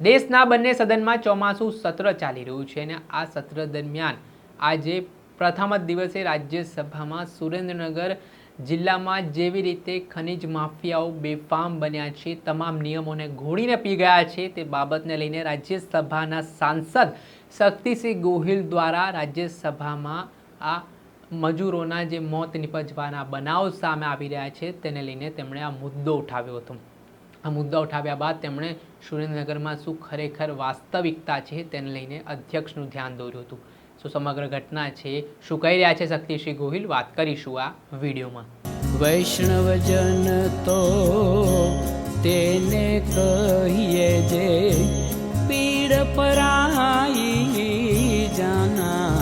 દેશના બંને સદનમાં ચોમાસું સત્ર ચાલી રહ્યું છે અને આ સત્ર દરમિયાન આજે પ્રથમ જ દિવસે રાજ્યસભામાં સુરેન્દ્રનગર જિલ્લામાં જેવી રીતે ખનિજ માફિયાઓ બેફામ બન્યા છે, તમામ નિયમોને ઘોડીને પી ગયા છે, તે બાબતને લઈને રાજ્યસભાના સાંસદ શક્તિસિંહ ગોહિલ દ્વારા રાજ્યસભામાં આ મજૂરોના જે મોત નિપજવાના બનાવ સામે આવી રહ્યા છે, તેને લઈને તેમણે આ મુદ્દો ઉઠાવ્યો હતો. આ મુદ્દા ઉઠાવ્યા બાદ તેમણે સુરેન્દ્રનગરમાં શું ખરેખર વાસ્તવિકતા છે તેને લઈને અધ્યક્ષનું ધ્યાન દોર્યું હતું. શું સમગ્ર ઘટના છે? શું કહી રહ્યા છે શક્તિશ્રી ગોહિલ? વાત કરીશું આ વિડીયોમાં. વૈષ્ણવજન તો તેને કહીએ જે પીડ પરાઈ જાનાને રે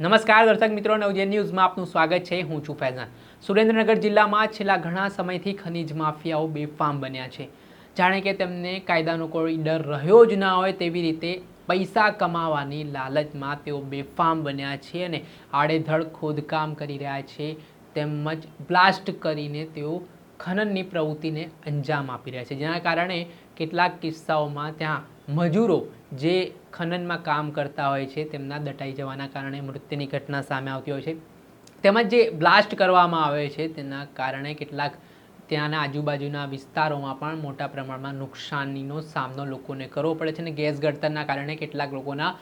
નમસ્કાર દર્શક મિત્રો નવજે ન્યૂઝમાં આપનું સ્વાગત છે. હું છું ફૈઝાન. સુરેન્દ્રનગર જિલ્લામાં છેલ્લા ઘણા સમયથી ખનીજ માફિયાઓ બેફામ બન્યા છે. જાણે કે તેમને કાયદાનો કોઈ ડર રહ્યો જ ના હોય તેવી રીતે પૈસા કમાવાની લાલચમાં તેઓ બેફામ બન્યા છે અને આડેધડ ખોદકામ કરી રહ્યા છે. તેમજ બ્લાસ્ટ કરીને તેઓ ખનનની પ્રવૃત્તિને અંજામ આપી રહ્યા છે. જેના કારણે કેટલાક કિસ્સાઓમાં ત્યાં મજૂરો જે ખનનમાં કામ કરતા હોય છે, તેમના દટાઈ જવાના કારણે મૃત્યુની ઘટના સામે આવતી હોય છે. તેમજ જે બ્લાસ્ટ કરવામાં આવે છે, તેના કારણે કેટલાક ત્યાંના આજુબાજુના વિસ્તારોમાં પણ મોટા પ્રમાણમાં નુકસાનીનો સામનો લોકોને કરવો પડે છે અને ગેસ ગળતરના કારણે કેટલાક લોકોના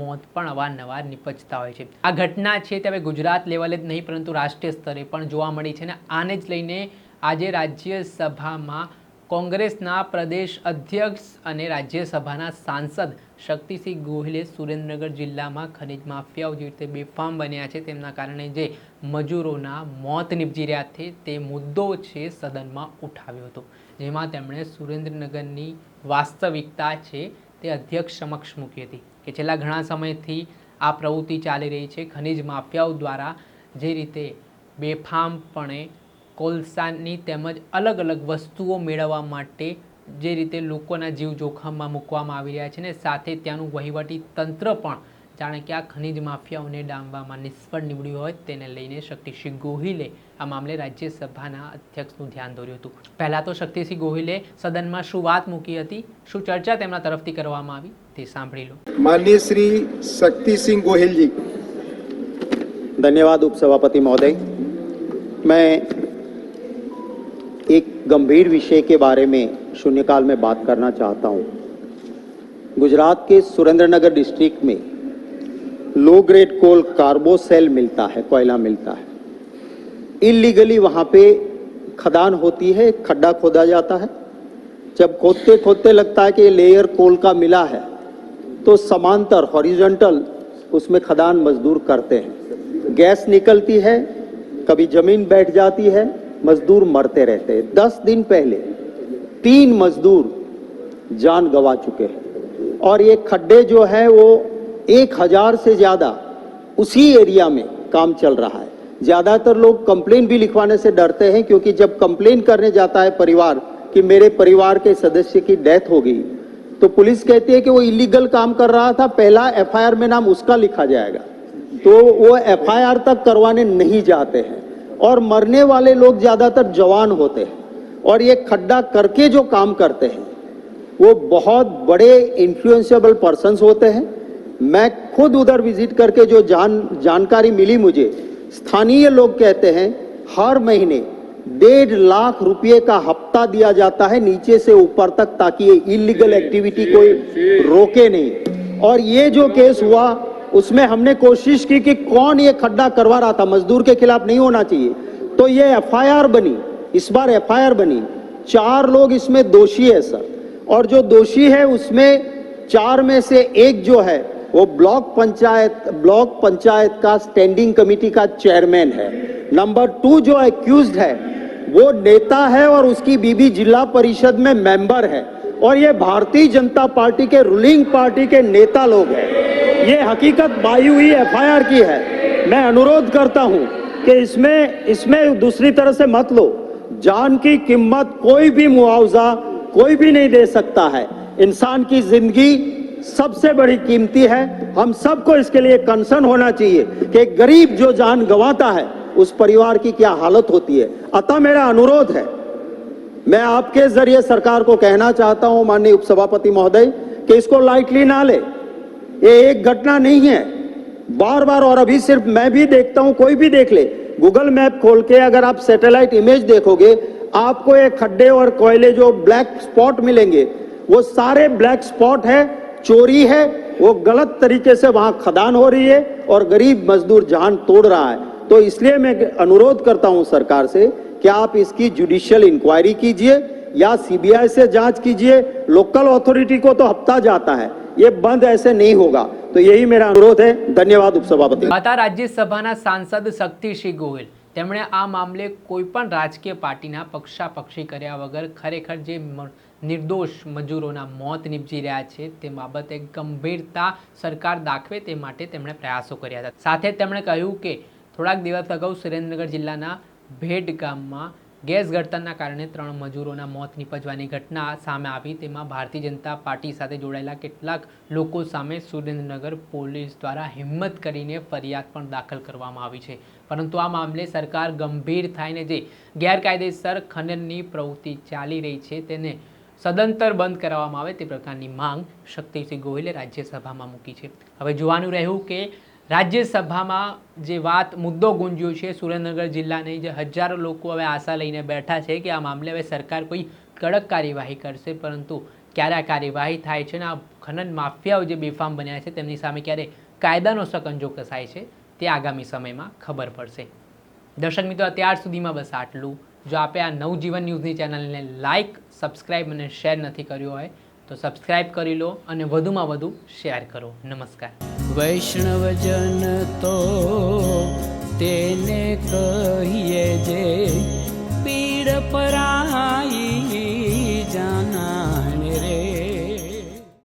મોત પણ અવારનવાર નિપજતા હોય છે. આ ઘટના છે તે હવે ગુજરાત લેવલે જ નહીં, પરંતુ રાષ્ટ્રીય સ્તરે પણ જોવા મળી છે અને આને જ લઈને આજે રાજ્યસભામાં કોંગ્રેસના પ્રદેશ અધ્યક્ષ અને રાજ્યસભાના સાંસદ શક્તિસિંહ ગોહિલે સુરેન્દ્રનગર જિલ્લામાં ખનિજ માફિયાઓ જે રીતે બેફામ બન્યા છે, તેમના કારણે જે મજૂરોના મોત નિપજી રહ્યા છે, તે મુદ્દો છે સદનમાં ઉઠાવ્યો હતો. જેમાં તેમણે સુરેન્દ્રનગરની વાસ્તવિકતા છે તે અધ્યક્ષ સમક્ષ મૂકી હતી કે છેલ્લા ઘણા સમયથી આ પ્રવૃત્તિ ચાલી રહી છે. ખનિજ માફિયાઓ દ્વારા જે રીતે બેફામપણે કોલસાની તેમજ અલગ અલગ વસ્તુઓ મેળવવા માટે જે રીતે લોકોના જીવ જોખમમાં મૂકવામાં આવી રહ્યા છે ને સાથે ત્યાંનું વહીવટી તંત્ર પણ જાણે કે આ ખનિજ માફિયાઓને ડામવામાં નિષ્ફળ નીવડ્યું હોય તેને લઈને શક્તિસિંહ ગોહિલે આ મામલે રાજ્યસભાના અધ્યક્ષનું ધ્યાન દોર્યું હતું. પહેલાં તો શક્તિસિંહ ગોહિલે સદનમાં શું વાત મૂકી હતી શું ચર્ચા તેમના તરફથી કરવામાં આવી તે સાંભળી લો. માન્ય શ્રી શક્તિસિંહ ગોહિલજી. ધન્યવાદ ઉપસભાપતિ મહોદય. મેં गंभीर विषय के बारे में शून्यकाल में बात करना चाहता हूँ। गुजरात के सुरेंद्रनगर डिस्ट्रिक्ट में लो ग्रेड कोल कार्बोसेल मिलता है, कोयला मिलता है। इलीगली वहाँ पे खदान होती है, खड्डा खोदा जाता है। जब खोदते खोदते लगता है कि लेयर कोल का मिला है तो समांतर हॉरिजॉन्टल उसमें खदान मजदूर करते हैं। गैस निकलती है, कभी ज़मीन बैठ जाती है मजदूर मरते रहते हैं। दस दिन पहले तीन मजदूर जान गंवा चुके हैं। और ये खड्डे जो है, वो एक हज़ार से ज़्यादा उसी एरिया में काम चल रहा है। ज़्यादातर लोग कंप्लेन भी लिखवाने से डरते हैं, क्योंकि जब कंप्लेन करने जाता है परिवार कि मेरे परिवार के सदस्य की डेथ हो गई तो पुलिस कहती है कि वो इलीगल काम कर रहा था, पहला एफआईआर में नाम उसका लिखा जाएगा। तो वो एफआईआर तक करवाने नहीं जाते हैं। और मरने वाले लोग ज़्यादातर जवान होते हैं। और ये खड्डा करके जो काम करते हैं वो बहुत बड़े इन्फ्लुएंसेबल पर्सन्स होते हैं। मैं खुद उधर विज़िट करके जो जान जानकारी मिली मुझे स्थानीय लोग कहते हैं हर महीने डेढ़ लाख रुपए का हफ़्ता दिया जाता है नीचे से ऊपर तक ताकि ये इलीगल एक्टिविटी कोई रोके नहीं। और ये जो केस हुआ उसमें हमने कोशिश की कि कौन ये खड्डा करवा रहा था, मजदूर के खिलाफ नहीं होना चाहिए। तो ये एफआईआर बनी, इस बार एफआईआर बनी। चार लोग इसमें दोषी है, सर। और जो दोषी है, उसमें चार में से एक जो है, वो ब्लॉक पंचायत ब्लॉक पंचायत का स्टैंडिंग कमेटी का चेयरमैन है। नंबर टू जो एक्यूज्ड है, वो नेता है और उसकी बीबी जिला परिषद में मेंबर है। और ये भारतीय जनता पार्टी के रूलिंग पार्टी के नेता लोग हैं। ये हकीकत बाई हुई एफआईआर की है। मैं अनुरोध करता हूँ कि इसमें इसमें दूसरी तरह से मत लो। जान की कीमत कोई भी मुआवजा कोई भी नहीं दे सकता है। इंसान की ज़िंदगी सबसे बड़ी कीमती है। हम सबको इसके लिए कंसर्न होना चाहिए कि गरीब जो जान गंवाता है, उस परिवार की क्या हालत होती है। अतः मेरा अनुरोध है, मैं आपके ज़रिए सरकार को कहना चाहता हूँ, माननीय उपसभापति महोदय, कि इसको लाइटली ना ले। ये एक घटना नहीं है। बार बार और अभी सिर्फ़ मैं भी देखता हूँ, कोई भी देख ले। गूगल मैप खोल के अगर आप सैटेलाइट इमेज देखोगे, आपको ये खड्डे और कोयले जो ब्लैक स्पॉट मिलेंगे, वो सारे ब्लैक स्पॉट है, चोरी है, वो गलत तरीके से वहाँ खदान हो रही है और गरीब मजदूर जान तोड़ रहा है। तो इसलिए मैं अनुरोध करता हूँ सरकार से कि आप इसकी जुडिशियल इंक्वायरी कीजिए या सीबीआई से जाँच कीजिए। लोकल अथॉरिटी को तो हफ़्ता जाता है। ये बंद ऐसे नहीं होगा तो यही मेरा अनुरोध है धन्यवाद उपसभापति હતા રાજ્યસભાના સાંસદ શક્તિસિંહ ગોહિલ તેમણે આ મામલે કોઈ પણ રાજકીય પાર્ટીના પક્ષાપક્ષી કર્યા વગર ખરેખર જે મ- નિર્દોષ મજૂરોના મોત નિપજી રહ્યા છે તે બાબતે ગંભીરતા સરકાર દાખવે તે માટે તેમણે પ્રયાસો કર્યા હતા સાથે જ તેમણે કહ્યું કે થોડાક દિવસ અગાઉ સુરેન્દ્રનગર જિલ્લાના ભેડ ગામમાં ગેસ ગળતરના કારણે ત્રણ મજૂરોના મોત નીપજવાની ઘટના સામે આવી. તેમાં ભારતીય જનતા પાર્ટી સાથે જોડાયેલા કેટલાક લોકો સામે સુરેન્દ્રનગર પોલીસ દ્વારા હિંમત કરીને ફરિયાદ પણ દાખલ કરવામાં આવી છે. પરંતુ આ મામલે સરકાર ગંભીર થાયને જે ગેરકાયદેસર ખનનની પ્રવૃત્તિ ચાલી રહી છે તેને સદંતર બંધ કરાવવામાં આવે તે પ્રકારની માંગ શક્તિસિંહ ગોહિલે રાજ્યસભામાં મૂકી છે. હવે જોવાનું રહ્યું કે રાજ્યસભામાં જે વાત મુદ્દો ગુંજ્યો છે સુરેન્દ્રનગર જિલ્લાની, જે હજારો લોકો હવે આશા લઈને બેઠા છે કે આ મામલે હવે સરકાર કોઈ કડક કાર્યવાહી કરશે, પરંતુ ક્યારે આ કાર્યવાહી થાય છે ને આ ખનન માફિયાઓ જે બેફામ બન્યા છે તેમની સામે ક્યારે કાયદાનો સકંજો કસાય છે તે આગામી સમયમાં ખબર પડશે. દર્શક મિત્રો, અત્યાર સુધીમાં બસ આટલું. જો આપે આ નવજીવન ન્યૂઝની ચેનલને લાઇક સબસ્ક્રાઇબ અને શેર નથી કર્યો હોય તો સબસ્ક્રાઇબ કરી લો અને વધુમાં વધુ શેર કરો. નમસ્કાર. વૈષ્ણવજન તો તેને કહીએ જે પીડ પરાઈ